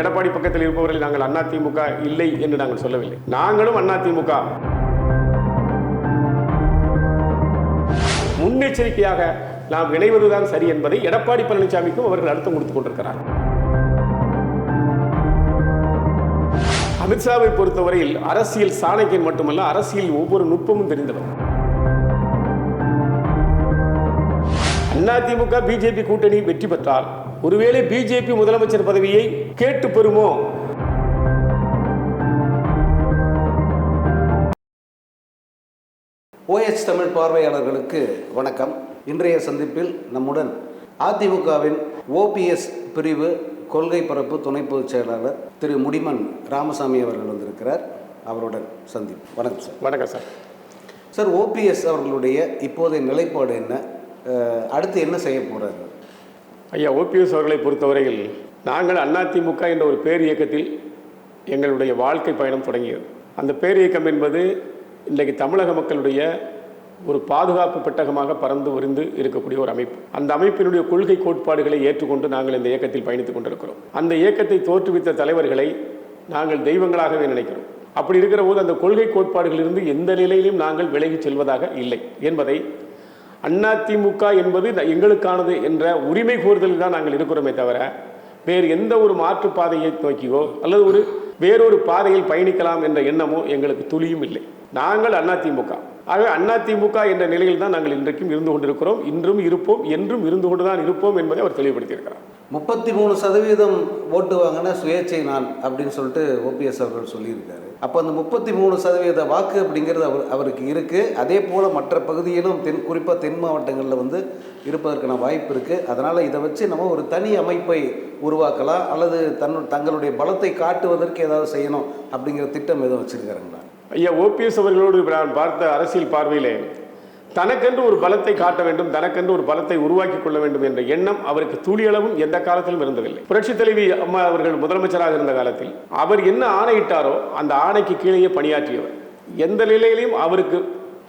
எடப்பாடி பக்கத்தில் இருப்பவர்கள் நாங்கள் அதிமுக இல்லை என்று நாங்கள் சொல்லவில்லை. நாங்களும் அதிமுக முன்னெச்சரிக்கையாக நாம் இணைவதுதான் சரி என்பதை எடப்பாடி பழனிசாமிக்கும் அவர்கள் அழுத்தம் கொடுத்துக் கொண்டிருக்கிறார் அமித்ஷாவை பொறுத்தவரையில் அரசியல் சாணக்கியன் மட்டுமல்ல அரசியல் ஒவ்வொரு நுட்பமும் தெரிந்தவர். அதிமுக பிஜேபி கூட்டணி வெற்றி பெற்றால் ஒருவேளை பிஜேபி முதலமைச்சர் பதவியை கேட்டு பெறுமோ? ஓஎச் தமிழ் பார்வையாளர்களுக்கு வணக்கம். இன்றைய சந்திப்பில் நம்முடன் அதிமுகவின் ஓபிஎஸ் பிரிவு கொள்கை பரப்பு துணை பொதுச் செயலாளர் திரு முடிமன் ராமசாமி அவர்கள் வந்திருக்கிறார். அவருடன் சந்திப்பு வணக்கம் சார். வணக்கம் சார். சார் ஓபிஎஸ் அவர்களுடைய இப்போதைய நிலைப்பாடு என்ன? அடுத்து என்ன செய்ய போறாரு? ஐயா ஓபிஎஸ் அவர்களை பொறுத்தவரையில் நாங்கள் அதிமுக என்ற ஒரு பேர் இயக்கத்தில் எங்களுடைய வாழ்க்கை பயணம் தொடங்கியது. அந்த பேர் இயக்கம் என்பது இன்றைக்கு தமிழக மக்களுடைய ஒரு பாதுகாப்பு பெட்டகமாக பறந்து விரிந்து இருக்கக்கூடிய ஒரு அமைப்பு. அந்த அமைப்பினுடைய கொள்கை கோட்பாடுகளை ஏற்றுக்கொண்டு நாங்கள் இந்த இயக்கத்தில் பயணித்துக் கொண்டிருக்கிறோம். அந்த இயக்கத்தை தோற்றுவித்த தலைவர்களை நாங்கள் தெய்வங்களாகவே நினைக்கிறோம். அப்படி இருக்கிற போது அந்த கொள்கை கோட்பாடுகளிலிருந்து எந்த நிலையிலும் நாங்கள் விலகிச் செல்வதாக இல்லை என்பதை அதிமுக என்பது எங்களுக்கானது என்ற உரிமை கோருதலில் தான் நாங்கள் இருக்கிறோமே தவிர வேறு எந்த ஒரு மாற்று பாதையை நோக்கியோ அல்லது ஒரு வேறொரு பாதையில் பயணிக்கலாம் என்ற எண்ணமோ எங்களுக்கு துளியும் இல்லை. நாங்கள் அதிமுக ஆகவே அதிமுக என்ற நிலையில் தான் நாங்கள் இன்றைக்கும் இருந்து கொண்டிருக்கிறோம். இன்றும் இருப்போம் என்றும் இருந்து கொண்டு தான் இருப்போம் என்பதை அவர் தெளிவுபடுத்தியிருக்கிறார். முப்பத்தி மூணு சதவீதம் ஓட்டு வாங்கின சுயேட்சை நான் அப்படின்னு சொல்லிட்டு ஓபிஎஸ் அவர்கள் சொல்லியிருக்காரு. அப்போ அந்த முப்பத்தி மூணு சதவீத வாக்கு அப்படிங்கிறது அவர் அவருக்கு இருக்குது அதே போல் மற்ற பகுதியிலும் தென் குறிப்பாக தென் மாவட்டங்களில் வந்து இருப்பதற்கான வாய்ப்பு இருக்குது அதனால் இதை வச்சு நம்ம ஒரு தனி அமைப்பை உருவாக்கலாம். அல்லது தன்னு தங்களுடைய பலத்தை காட்டுவதற்கு ஏதாவது செய்யணும் அப்படிங்கிற திட்டம் எதுவும் வச்சுருக்காருங்களா? ஐயா ஓபிஎஸ் அவர்களோடு நான் பார்த்த அரசியல் பார்வையிலே தனக்கென்று ஒரு பலத்தை காட்ட வேண்டும் தனக்கென்று ஒரு பலத்தை உருவாக்கி கொள்ள வேண்டும் என்ற எண்ணம் அவருக்கு துளியளவும் எந்த காலத்திலும் இருந்ததில்லை. புரட்சி தலைவி அம்மா அவர்கள் முதலமைச்சராக இருந்த காலத்தில் அவர் என்ன ஆணையிட்டாரோ அந்த ஆணைக்கு கீழேயே பணியாற்றியவர். எந்த நிலையிலையும் அவருக்கு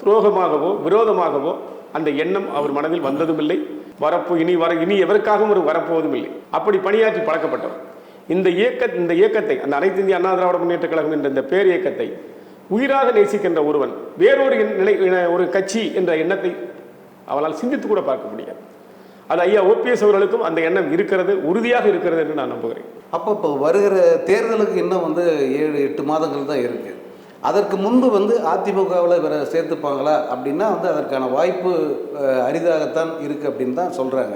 துரோகமாகவோ விரோதமாகவோ அந்த எண்ணம் அவர் மனதில் வந்ததும் இல்லை வரப்போ இனி வர இனி எவருக்காகவும் ஒரு வரப்போவதும் இல்லை அப்படி பணியாற்றி பழக்கப்பட்டவர். இந்த இயக்க இந்த இயக்கத்தை அந்த அனைத்து இந்திய அண்ணா திராவிட முன்னேற்ற கழகம் என்ற இந்த பேர் இயக்கத்தை உயிராக நேசிக்கின்ற ஒருவன் வேறொரு நிலை ஒரு கட்சி என்ற எண்ணத்தை அவளால் சிந்தித்து கூட பார்க்க முடியாது. அது ஐயா ஓபிஎஸ் அவர்களுக்கும் அந்த எண்ணம் இருக்கிறது உறுதியாக இருக்கிறது என்று நான் நம்புகிறேன். அப்போ இப்போ வருகிற தேர்தலுக்கு இன்னும் வந்து ஏழு எட்டு மாதங்கள் தான் இருக்குது அதற்கு முன்பு வந்து அதிமுகவில் இவரை சேர்த்துப்பாங்களா அப்படின்னா வந்து அதற்கான வாய்ப்பு அரிதாகத்தான் இருக்குது அப்படின்னு தான் சொல்கிறாங்க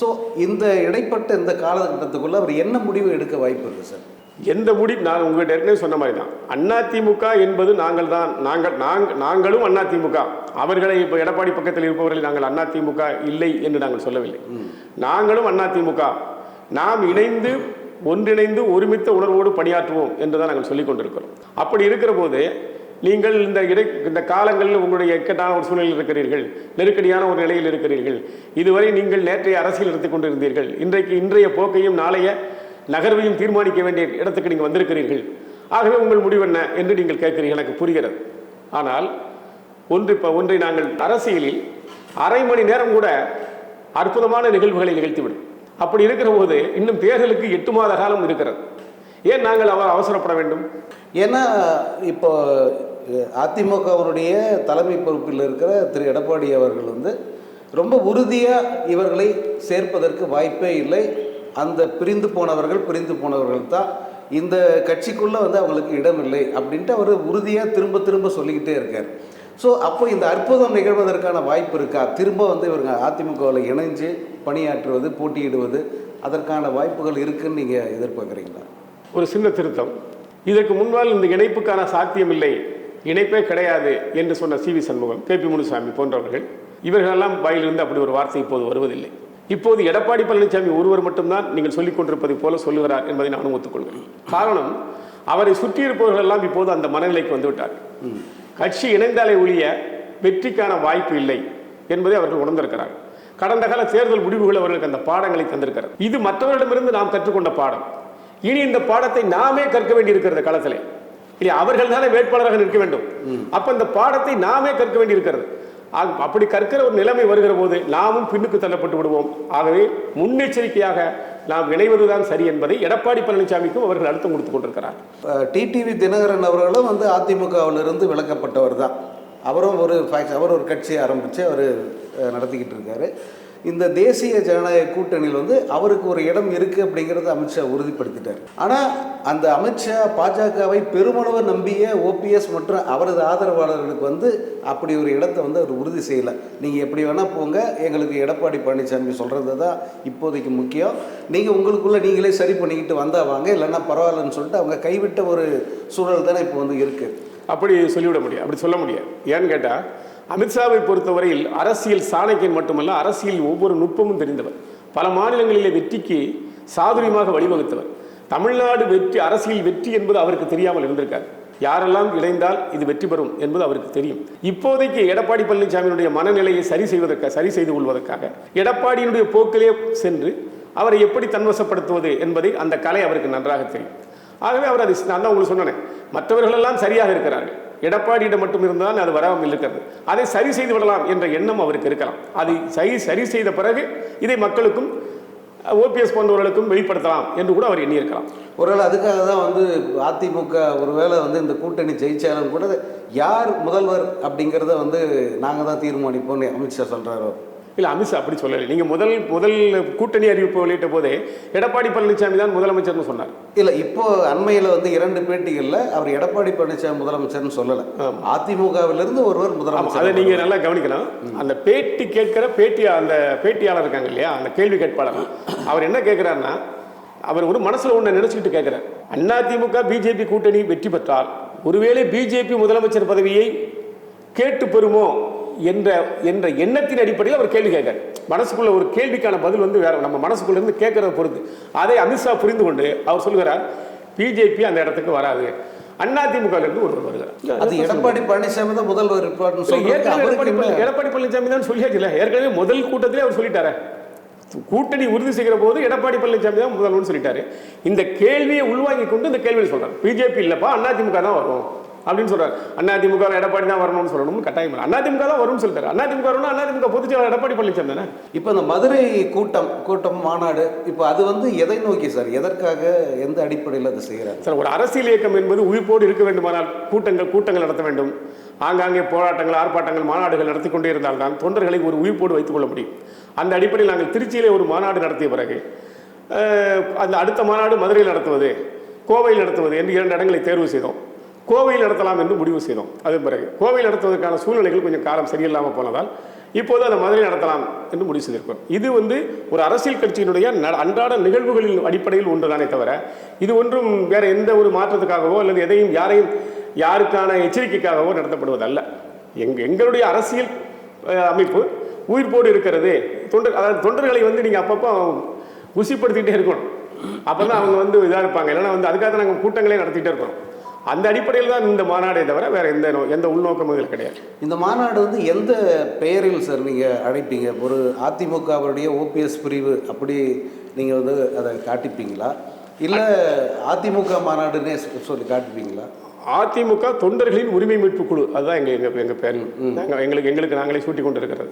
ஸோ இந்த இடைப்பட்ட இந்த காலகட்டத்துக்குள்ளே அவர் என்ன முடிவு எடுக்க வாய்ப்பு இருக்குது சார்? எந்த முடி நான் உங்கள்கிட்ட ஏற்கனவே சொன்ன மாதிரி தான். அதிமுக என்பது நாங்கள் தான். நாங்கள் நாங்கள் நாங்களும் அதிமுக அவர்களை இப்போ எடப்பாடி பக்கத்தில் இருப்பவர்கள் நாங்கள் அதிமுக இல்லை என்று நாங்கள் சொல்லவில்லை. நாங்களும் அதிமுக நாம் இணைந்து ஒன்றிணைந்து ஒருமித்த உணர்வோடு பணியாற்றுவோம் என்று தான் நாங்கள் சொல்லிக் கொண்டிருக்கிறோம். அப்படி இருக்கிற போது நீங்கள் இந்த இடை இந்த காலங்களில் உங்களுடைய இக்கட்டான ஒரு சூழ்நிலையில் இருக்கிறீர்கள் நெருக்கடியான ஒரு நிலையில் இருக்கிறீர்கள். இதுவரை நீங்கள் நேற்றைய அரசியல் எடுத்துக் கொண்டிருந்தீர்கள். இன்றைக்கு இன்றைய போக்கையும் நாளைய நகர்வையும் தீர்மானிக்க வேண்டிய இடத்துக்கு நீங்கள் வந்திருக்கிறீர்கள். ஆகவே உங்கள் முடிவு என்ன என்று நீங்கள் கேட்கிறீர்கள். எனக்கு புரிகிறது. ஆனால் ஒன்று இப்போ ஒன்றை நாங்கள் அரசியலில் அரை மணி நேரம் கூட அற்புதமான நிகழ்வுகளை நிகழ்த்திவிடும். அப்படி இருக்கிற போது இன்னும் தேர்தலுக்கு எட்டு மாத காலம் இருக்கிறது. ஏன் நாங்கள் அவர் அவசரப்பட வேண்டும்? ஏன்னா இப்போ அதிமுக அவருடைய தலைமை பொறுப்பில் இருக்கிற திரு. எடப்பாடி அவர்கள் வந்து ரொம்ப உறுதியாக இவர்களை சேர்ப்பதற்கு வாய்ப்பே இல்லை. அந்த பிரிந்து போனவர்கள் பிரிந்து போனவர்கள் தான் இந்த கட்சிக்குள்ளே வந்து அவங்களுக்கு இடம் இல்லை அப்படின்ட்டு அவர் உறுதியாக திரும்ப திரும்ப சொல்லிக்கிட்டே இருக்கார். ஸோ அப்போ இந்த அற்புதம் நிகழ்வதற்கான வாய்ப்பு இருக்கா? திரும்ப வந்து இவருங்க அதிமுகவில் இணைஞ்சு பணியாற்றுவது போட்டியிடுவது அதற்கான வாய்ப்புகள் இருக்குன்னு நீங்கள் எதிர்பார்க்குறீங்களா? ஒரு சின்ன திருத்தம். இதற்கு முன்னால் இந்த இணைப்புக்கான சாத்தியம் இல்லை இணைப்பே கிடையாது என்று சொன்ன C V Shanmugam K P Munusamy போன்றவர்கள் இவர்களெல்லாம் வாயிலிருந்து அப்படி ஒரு வார்த்தை இப்போது வருவதில்லை. இப்போது எடப்பாடி பழனிசாமி ஒருவர் மட்டும்தான் நீங்கள் சொல்லிக் கொண்டிருப்பதை போல சொல்லுகிறார் என்பதை நானும் ஒத்துக்கொள்கிறேன். காரணம் அவரை சுற்றியிருப்பவர்கள் எல்லாம் இப்போது அந்த மனநிலைக்கு வந்துவிட்டார். கட்சி இணைந்தாலே ஒழிய வெற்றிக்கான வாய்ப்பு இல்லை என்பதை அவர்கள் உணர்ந்திருக்கிறார். கடந்த கால தேர்தல் முடிவுகள் அவர்களுக்கு அந்த பாடங்களை தந்திருக்கிறார் இது மற்றவர்களிடமிருந்து நாம் கற்றுக்கொண்ட பாடம். இனி இந்த பாடத்தை நாமே கற்க வேண்டியிருக்கிறது களத்திலே. இல்லை அவர்கள் தானே வேட்பாளராக நிற்க வேண்டும். அப்ப இந்த பாடத்தை நாமே கற்க வேண்டியிருக்கிறது. அப்படி கற்கிற ஒரு நிலைமை வருகிற போது நாமும் பின்னுக்கு தள்ளப்பட்டு விடுவோம். ஆகவே முன்னெச்சரிக்கையாக நாம் இணைவதுதான் சரி என்பதை எடப்பாடி பழனிசாமிக்கும் அவர்கள் அழுத்தம் கொடுத்து கொண்டிருக்கிறார். டிடிவி தினகரன் அவர்களும் வந்து அதிமுகவிலிருந்து விளக்கப்பட்டவர் தான் அவரும் ஒரு அவர் ஒரு கட்சியை ஆரம்பித்து அவர் நடத்திக்கிட்டு இருக்காரு. இந்த தேசிய ஜனநாயக கூட்டணியில் வந்து அவருக்கு ஒரு இடம் இருக்குது அப்படிங்கிறத அமித்ஷா உறுதிப்படுத்திட்டார். ஆனால் அந்த அமித்ஷா பாஜகவை பெருமளவு நம்பிய ஓபிஎஸ் மற்றும் அவரது ஆதரவாளர்களுக்கு வந்து அப்படி ஒரு இடத்தை வந்து அவர் உறுதி செய்யலை. நீங்கள் எப்படி வேணால் போங்க எங்களுக்கு எடப்பாடி பழனிசாமி சொல்கிறது தான் இப்போதைக்கு முக்கியம். நீங்கள் உங்களுக்குள்ளே நீங்களே சரி பண்ணிக்கிட்டு வந்தால் வாங்க இல்லைன்னா பரவாயில்லன்னு சொல்லிட்டு அவங்க கைவிட்ட ஒரு சூழல் தானே இப்போ வந்து இருக்குது அப்படி சொல்லிவிட முடியாது. அப்படி சொல்ல முடியாது. ஏன்னு கேட்டால் அமித்ஷாவை பொறுத்தவரையில் அரசியல் சாணக்கியன் மட்டுமல்ல அரசியல் ஒவ்வொரு நுட்பமும் தெரிந்தவர். பல மாநிலங்களிலே வெற்றிக்கு சாதுரியமாக வழிவகுத்தவர். தமிழ்நாடு வெற்றி அரசியல் வெற்றி என்பது அவருக்கு தெரியாமல் இருந்திருக்கார் யாரெல்லாம் இணைந்தால் இது வெற்றி பெறும் என்பது அவருக்கு தெரியும். இப்போதைக்கு எடப்பாடி பழனிசாமியினுடைய மனநிலையை சரி செய்வதற்காக சரி செய்து கொள்வதற்காக எடப்பாடியினுடைய போக்கிலே சென்று அவரை எப்படி தன்வசப்படுத்துவது என்பதை அந்த கலை அவருக்கு நன்றாக தெரியும். ஆகவே அவர் அதை நான் தான் உங்களுக்கு சொன்னேன் மற்றவர்களெல்லாம் சரியாக இருக்கிறார்கள். எடப்பாடியிடம் மட்டும் இருந்தால் அது வராமல் இருக்கிறது. அதை சரி செய்து விடலாம் என்ற எண்ணம் அவருக்கு இருக்கலாம். அதை சரி சரி செய்த பிறகு இதை மக்களுக்கும் ஓபிஎஸ் போன்றவர்களுக்கும் வெளிப்படுத்தலாம் என்று கூட அவர் எண்ணியிருக்கலாம். ஒருவேளை அதுக்காக தான் வந்து அதிமுக ஒருவேளை வந்து இந்த கூட்டணி ஜெயிச்சாலும் கூட யார் முதல்வர் அப்படிங்கிறத வந்து நாங்கள் தான் தீர்மானிப்போம்னு அமித்ஷா சொல்கிறாரோ இல்லை அமித்ஷா அப்படி சொல்லலை. நீங்கள் முதல் முதல் கூட்டணி அறிவிப்பு வெளியிட்ட போதே எடப்பாடி பழனிசாமி தான் முதலமைச்சர்னு சொன்னார். இல்லை இப்போ அண்மையில் வந்து இரண்டு பேட்டிகளில் அவர் எடப்பாடி பழனிசாமி முதலமைச்சர்னு சொல்லலை. அதிமுகவிலிருந்து ஒருவர் ஆமா, அதை முதலமைச்சர் நீங்க நல்லா கவனிக்கணும். அந்த பேட்டி கேட்கிற பேட்டி அந்த பேட்டியாளர் இருக்காங்க இல்லையா அந்த கேள்வி கேட்பாளர். அவர் என்ன கேட்கிறாருன்னா அவர் ஒரு மனசுல ஒண்ணு நினைச்சுக்கிட்டு கேட்கிறார். அதிமுக பிஜேபி கூட்டணி வெற்றி பெற்றால் ஒருவேளை பிஜேபி முதலமைச்சர் பதவியை கேட்டு பெறுமோ? என்ற என்ற எண்ணத்தின் அடிப்படையில் அவர் கேள்வி கேட்கிறார். மனசுக்குள்ள ஒரு கேள்விக்கான பதில் வந்து வேற நம்ம மனசுக்குள்ள இருந்து கேட்கறத பொறுத்து. அதை அமித்ஷா புரிந்து கொண்டு அவர் சொல்கிறார் பிஜேபி அந்த இடத்துக்கு வராது. அதிமுக இருந்து ஒருவர் வருகிறார். அது எடப்பாடி பழனிசாமி தான் முதல்வர் எடப்பாடி பழனிசாமி தான் சொல்லியாச்சுல ஏற்கனவே முதல் கூட்டத்திலே அவர் சொல்லிட்டாரு. கூட்டணி உறுதி செய்கிற போது எடப்பாடி பழனிசாமி தான் முதல்வர்னு சொல்லிட்டாரு. இந்த கேள்வியை உள்வாங்கி கொண்டு இந்த கேள்வியை சொல்றாரு. பிஜேபி இல்லப்பா அதிமுக தான் வரும். அப்படின்னு சொல்றாரு. அதிமுக எடப்பாடி தான் வரணும்னு சொல்லணும்னு கட்டாயம் இல்லை. அதிமுக தான் வரும்னு சொல்லிட்டாரு. அதிமுக வரணும் அதிமுக பொதுச்செயலாளர் எடப்பாடி பழனிசாமி தானே? இப்போ இந்த மதுரை கூட்டம் கூட்டம் மாநாடு இப்போ அது வந்து எதை நோக்கி சார்? எதற்காக எந்த அடிப்படையில் அதை செய்கிறாங்க? சார் ஒரு அரசியல் இயக்கம் என்பது உயிர்ப்போடு இருக்க வேண்டுமானால் கூட்டங்கள் கூட்டங்கள் நடத்த வேண்டும். ஆங்காங்கே போராட்டங்கள் ஆர்ப்பாட்டங்கள் மாநாடுகள் நடத்தி கொண்டே இருந்தால்தான் தொண்டர்களை ஒரு உயிர்ப்போடு வைத்துக் கொள்ள முடியும். அந்த அடிப்படையில் நாங்கள் திருச்சியிலே ஒரு மாநாடு நடத்திய பிறகு அந்த அடுத்த மாநாடு மதுரையில் நடத்துவது கோவையில் நடத்துவது என்று இரண்டு இடங்களை தேர்வு செய்தோம். கோவையில் நடத்தலாம் என்று முடிவு செய்தோம். அதன் பிறகு கோவையில் நடத்துவதற்கான சூழ்நிலைகள் கொஞ்சம் காலம் சரியில்லாமல் போனதால் இப்போது அந்த மதுரை நடத்தலாம் என்று முடிவு செய்திருக்கிறோம். இது வந்து ஒரு அரசியல் கட்சியினுடைய ந- அன்றாட நிகழ்வுகளின் அடிப்படையில் ஒன்றுதானே தவிர இது ஒன்றும் வேற எந்த ஒரு மாற்றத்துக்காகவோ அல்லது எதையும் யாரையும் யாருக்கான எச்சரிக்கைக்காகவோ நடத்தப்படுவதல்ல. எங்க எங்களுடைய அரசியல் அமைப்பு உயிர்ப்போடு இருக்கிறது. தொண்டர் அதாவது தொண்டர்களை வந்து நீங்கள் அப்பப்போ குசிப்படுத்திக்கிட்டே இருக்கணும். அப்போ தான் அவங்க வந்து இதாக இருப்பாங்க. இல்லைன்னா வந்து அதுக்காக தான் நாங்கள் கூட்டங்களே நடத்திட்டே இருக்கிறோம். அந்த அடிப்படையில் தான் இந்த மாநாடே தவிர வேற எந்த எந்த உள்நோக்கமும் இதில் கிடையாது. இந்த மாநாடு வந்து எந்த பெயரில் சார் நீங்கள் அழைப்பீங்க? ஒரு அதிமுகவுடைய ஓபிஎஸ் பிரிவு அப்படி நீங்கள் வந்து அதை காட்டிப்பீங்களா? இல்லை அதிமுக மாநாடுன்னே சொல்லி காட்டுப்பீங்களா? அதிமுக தொண்டர்களின் உரிமை மீட்பு குழு. அதுதான் எங்க எங்க எங்க பேர். நாங்கள் எங்களுக்கு எங்களுக்கு நாங்களே சூட்டி கொண்டு இருக்கிறது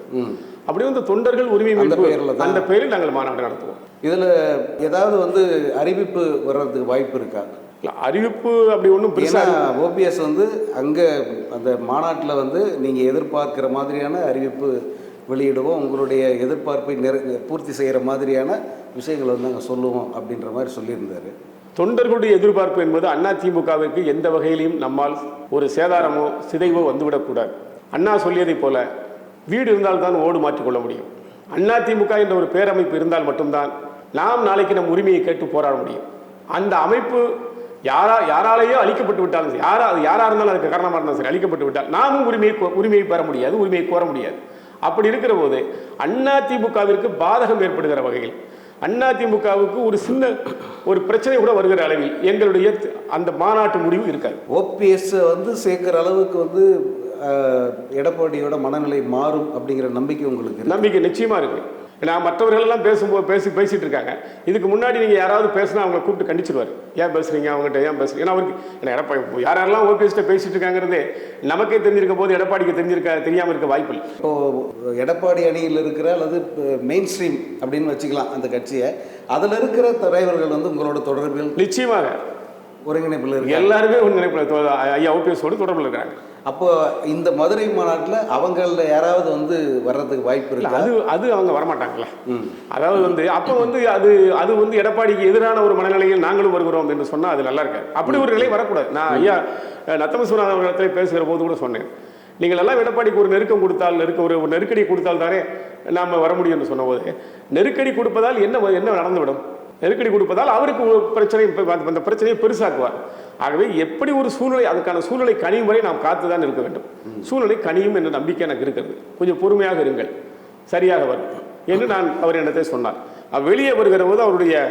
அப்படி வந்து தொண்டர்கள் உரிமை மீட்பு. அந்த பெயரில் நாங்கள் மாநாடு நடத்துவோம். இதில் ஏதாவது வந்து அறிவிப்பு வர்றதுக்கு வாய்ப்பு இருக்கா? அறிவிப்பு அப்படி ஒன்றும் பெருசாக ஓபிஎஸ் வந்து அங்கே அந்த மாநாட்டில் வந்து நீங்கள் எதிர்பார்க்கிற மாதிரியான அறிவிப்பு வெளியிடுவோம். உங்களுடைய எதிர்பார்ப்பை நிறை பூர்த்தி செய்கிற மாதிரியான விஷயங்களை வந்து நாங்கள் சொல்லுவோம் அப்படின்ற மாதிரி சொல்லியிருந்தாரு. தொண்டர்களுடைய எதிர்பார்ப்பு என்பது அதிமுகவிற்கு எந்த வகையிலும் நம்மால் ஒரு சேதாரமோ சிதைவோ வந்துவிடக்கூடாது அண்ணா சொல்லியதைப் போல வீடு இருந்தால்தான் ஓடு மாற்றிக்கொள்ள முடியும். அதிமுக என்ற ஒரு பேரமைப்பு இருந்தால் மட்டும்தான் நாம் நாளைக்கு நம் உரிமையை கேட்டு போராட முடியும். அந்த அமைப்பு யாரா யாராலேயோ அழிக்கப்பட்டு விட்டாலும் சரி யாரா அது யாரா இருந்தாலும் அதுக்கு காரணமாக இருந்தாலும் சரி அழிக்கப்பட்டு விட்டால் நாமும் உரிமையை உரிமையை பெற முடியாது உரிமையை கோர முடியாது. அப்படி இருக்கிற போது அதிமுகவிற்கு பாதகம் ஏற்படுகிற வகையில் அதிமுகவுக்கு ஒரு சின்ன ஒரு பிரச்சனை கூட வருகிற அளவில் எங்களுடைய அந்த மாநாட்டு முடிவு இருக்காது. ஓபிஎஸ்ஸை வந்து சேர்க்குற அளவுக்கு வந்து எடப்பாடியோட மனநிலை மாறும் அப்படிங்கிற நம்பிக்கை உங்களுக்கு. நம்பிக்கை நிச்சயமா இருக்கு. நான் மற்றவர்கள் எல்லாம் பேசும்போது பேசி பேசிட்டு இருக்காங்க இதுக்கு முன்னாடி நீங்கள் யாராவது பேசினா அவங்க கூப்பிட்டு கண்டிச்சிருவார். ஏன் பேசுறீங்க? அவங்ககிட்ட ஏன் பேசுறீங்க? ஏன்னா அவருக்கு ஏன்னா எடப்பாடி யார் யாரெல்லாம் ஓபிஎஸ்ட்ட பேசிட்டு இருக்காங்கிறது நமக்கே தெரிஞ்சிருக்க போது எடப்பாடிக்கு தெரிஞ்சிருக்க தெரியாமல் இருக்க வாய்ப்பு இல்லை இப்போ எடப்பாடி அணியில் இருக்கிற அல்லது மெயின் ஸ்ட்ரீம் அப்படின்னு வச்சுக்கலாம் அந்த கட்சியை. அதில் இருக்கிற தலைவர்கள் வந்து உங்களோட தொடர்பில் நிச்சயமாக. ஒருங்கிணைப்பில் இருக்கு எல்லாருமே ஒரு நினைப்பில் ஐயா ஓபிஎஸோடு தொடர்பில் இருக்கிறாங்க. அப்போ இந்த மதுரை மாநாட்டில் அவங்கள யாராவது வந்து வர்றதுக்கு வாய்ப்பு இல்ல இருக்கா? அது அது அவங்க வரமாட்டாங்கல்ல. அதாவது வந்து அப்போ வந்து அது அது வந்து எடப்பாடிக்கு எதிரான ஒரு மனநிலையில் நாங்களும் வருகிறோம் என்று சொன்னா அது நல்லா இருக்காது. அப்படி ஒரு நிலை வரக்கூடாது. நான் ஐயா அஹ், நத்தமசுவரன் அவர்களிடத்தில் பேசுகிற போது கூட சொன்னேன். நீங்கள் எல்லாம் எடப்பாடிக்கு ஒரு நெருக்கம் கொடுத்தால் நெருக்க ஒரு நெருக்கடி கொடுத்தால் தானே நாம் வர முடியும் என்று சொன்னபோது நெருக்கடி கொடுப்பதால் என்ன என்ன நடந்துவிடும்? நெருக்கடி கொடுப்பதால் அவருக்கு பிரச்சனை அந்த- பிரச்சனையை பெருசாக்குவார். ஆகவே எப்படி ஒரு சூழ்நிலை அதுக்கான சூழ்நிலை கனியும் வரை நாம் காத்து தான் இருக்க வேண்டும். சூழ்நிலை கனியும் என்ற நம்பிக்கை எனக்கு இருக்கிறது. கொஞ்சம் பொறுமையாக இருங்கள். சரியாக வரும் என்று நான் அவர் என்னத்தை சொன்னார். வெளியே வருகிற போது அவருடைய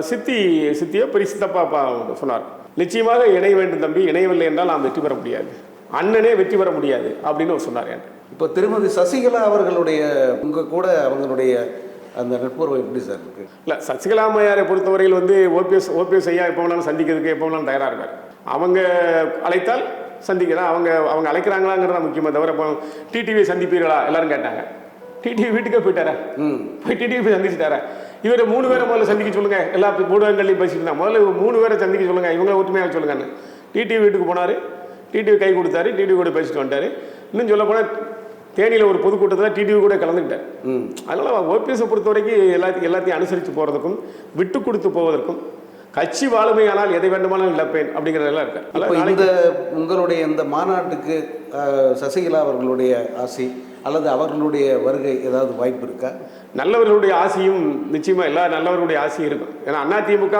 சித்தி சித்தியோ பெரிய சித்தப்பா சொன்னார். நிச்சயமாக இணைய வேண்டும் தம்பி. இணையவில்லை என்றால் நாம் வெற்றி பெற முடியாது. அண்ணனே வெற்றி பெற முடியாது அப்படின்னு அவர் சொன்னார் இப்போ திருமதி சசிகலா அவர்களுடைய உங்கள் கூட அவங்களுடைய அந்த நட்புறவு எப்படி சார் இருக்கு? இல்லை சசிகலா அம்மையாரை பொறுத்தவரையில் வந்து ஓபிஎஸ் ஓபிஎஸ் ஐயா எப்போ வேணாலும் சந்திக்கிறதுக்கு எப்போ வேணாலும் தயாராக இருக்கார் அவங்க அழைத்தால் சந்திக்கிறேன் அவங்க அவங்க அழைக்கிறாங்களாங்கிறது முக்கியமாக தவிர இப்போ டிடிவி சந்திப்பீர்களா? எல்லாரும் கேட்டாங்க. டிடிவி வீட்டுக்கே போயிட்டாரா? ம். போய் டிடிவி போய் சந்திச்சிட்டாரா? இவர் மூணு பேரை முதல்ல சந்திக்க சொல்லுங்க. எல்லா ஊடகங்களையும் பேசிட்டு இருந்தா. முதல்ல மூணு பேரை சந்திக்க சொல்லுங்க. இவங்களை ஒற்றுமையாக சொல்லுங்கன்னு. டிடிவி வீட்டுக்கு போனார். டிடிவி கை கொடுத்தாரு. டிடிவி கூட பேசிட்டு வந்துட்டாரு. இன்னும் சொல்ல போனால் தேனியில் ஒரு பொதுக்கூட்டத்தில் டிடிவி கூட கலந்துக்கிட்டார் ம். அதனால் ஓபிஎஸை பொறுத்த வரைக்கும் எல்லாத்தையும் எல்லாத்தையும் அனுசரித்து போகிறதுக்கும் விட்டு கொடுத்து போவதற்கும் கட்சி வாழுமையானால் எதை வேண்டுமானாலும் இழப்பேன் அப்படிங்கிறதெல்லாம் இருக்கு. இப்போ அதனால இந்த உங்களுடைய இந்த மாநாட்டுக்கு சசிகலா அவர்களுடைய ஆசை அல்லது அவர்களுடைய வருகை ஏதாவது வாய்ப்பு இருக்கா? நல்லவர்களுடைய ஆசையும் நிச்சயமாக எல்லா நல்லவர்களுடைய ஆசையும் இருக்கும். ஏன்னா அதிமுக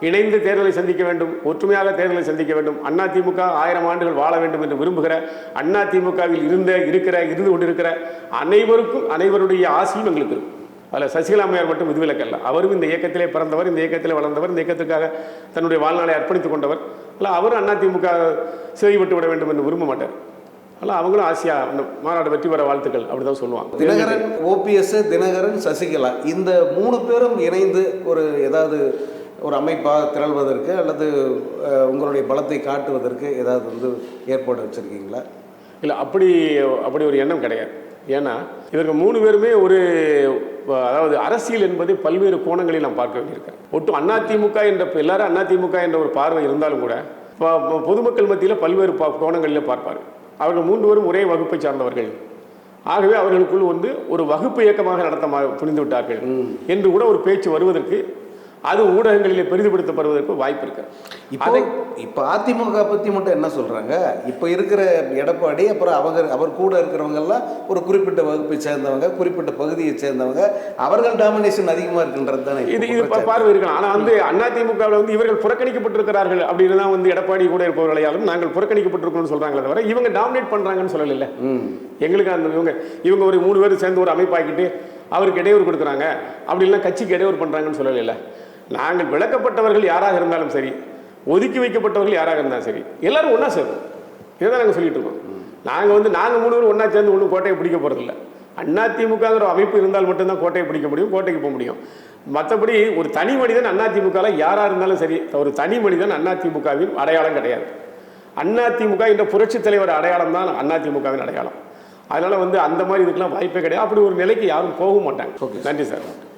இணைந்து தேர்தலை சந்திக்க வேண்டும் ஒற்றுமையாக தேர்தலை சந்திக்க வேண்டும். அதிமுக ஆயிரம் ஆண்டுகள் வாழ வேண்டும் என்று விரும்புகிற அதிமுகவில் இருந்த இருக்கிற இருந்து கொண்டிருக்கிற அனைவருக்கும் அனைவருடைய ஆசையும் எங்களுக்கு இருக்கும். அதில் சசிகலா அம்மையார் மட்டும் விதிவிலக்கல்ல அவரும் இந்த இயக்கத்திலே பிறந்தவர் இந்த இயக்கத்திலே வளர்ந்தவர் இந்த இயக்கத்துக்காக தன்னுடைய வாழ்நாளை அர்ப்பணித்துக் கொண்டவர். அல்ல அவரும் அதிமுக சிறைவிட்டு விட வேண்டும் என்று விரும்ப மாட்டார். அல்ல அவங்களும் ஆசையா அந்த மாநாடு வெற்றி பெற வாழ்த்துக்கள் அப்படிதான் சொல்லுவாங்க. தினகரன் ஓபிஎஸ் தினகரன் சசிகலா இந்த மூணு பேரும் இணைந்து ஒரு ஏதாவது ஒரு அமைப்பாக திரள்வதற்கு அல்லது உங்களுடைய பலத்தை காட்டுவதற்கு ஏதாவது வந்து ஏற்பாடு வச்சுருக்கீங்களா? இல்லை அப்படி அப்படி ஒரு எண்ணம் கிடையாது. ஏன்னா இவர்கள் மூணு பேருமே ஒரு அதாவது அரசியல் என்பதை பல்வேறு கோணங்களில் நாம் பார்க்க வேண்டியிருக்கேன் ஒட்டு அதிமுக என்ற எல்லாரும் அதிமுக என்ற ஒரு பார்வை இருந்தாலும் கூட பொதுமக்கள் மத்தியில் பல்வேறு பா கோணங்களில் பார்ப்பார். அவர்கள் மூன்று பேரும் ஒரே வகுப்பை சார்ந்தவர்கள். ஆகவே அவர்களுக்குள் வந்து ஒரு வகுப்பு இயக்கமாக நடத்த துணிந்து விட்டார்கள் என்று கூட ஒரு பேச்சு வருவதற்கு அது ஊடகங்களிலே பெரிதுபடுத்தப்படுவதற்கு வாய்ப்பு இருக்கு. இப்போ இப்போ அதிமுக பற்றி மட்டும் என்ன சொல்கிறாங்க இப்போ இருக்கிற எடப்பாடி அப்புறம் அவங்க அவர் கூட இருக்கிறவங்க எல்லாம் ஒரு குறிப்பிட்ட வகுப்பை சேர்ந்தவங்க குறிப்பிட்ட பகுதியை சேர்ந்தவங்க அவர்கள் டாமினேஷன் அதிகமாக இருக்குன்றது தானே இது இது பார்வை இருக்கலாம். ஆனால் வந்து அதிமுகவில் வந்து இவர்கள் புறக்கணிக்கப்பட்டிருக்கிறார்கள் அப்படின்னு தான் வந்து எடப்பாடி கூட இருப்பவர்களையாலும் நாங்கள் புறக்கணிக்கப்பட்டிருக்கோம்னு சொல்றாங்களே தவிர இவங்க டாமினேட் பண்றாங்கன்னு சொல்லல ம். எங்களுக்கு அந்த இவங்க இவங்க ஒரு மூணு பேர் சேர்ந்து ஒரு அமைப்பாக்கிட்டு அவருக்கு இடையூறு கொடுக்குறாங்க. அப்படி இல்லைன்னா கட்சிக்கு இடையூறு பண்றாங்கன்னு சொல்லல நாங்கள் விளக்கப்பட்டவர்கள் யாராக இருந்தாலும் சரி ஒதுக்கி வைக்கப்பட்டவர்கள் யாராக இருந்தாலும் சரி எல்லாரும் ஒன்றா சேரும். இதை தான் நாங்கள் சொல்லிட்டு இருக்கோம். நாங்கள் வந்து நாங்கள் மூணு பேரும் ஒன்றா சேர்ந்து ஒன்றும் கோட்டையை பிடிக்க போகிறதில்ல அதிமுகங்கிற அமைப்பு இருந்தால் மட்டும்தான் கோட்டையை பிடிக்க முடியும் கோட்டைக்கு போக முடியும். மற்றபடி ஒரு தனி மனிதன் அதிமுகவில் யாராக இருந்தாலும் சரி ஒரு தனி மனிதன் அதிமுகவின் அடையாளம் கிடையாது. அதிமுக என்ற புரட்சித் தலைவர் அடையாளம் தான் அதிமுகவின் அடையாளம். அதனால வந்து அந்த மாதிரி இதுக்கெல்லாம் வாய்ப்பே கிடையாது. அப்படி ஒரு நிலைக்கு யாரும் போகவும் மாட்டாங்க. நன்றி சார்.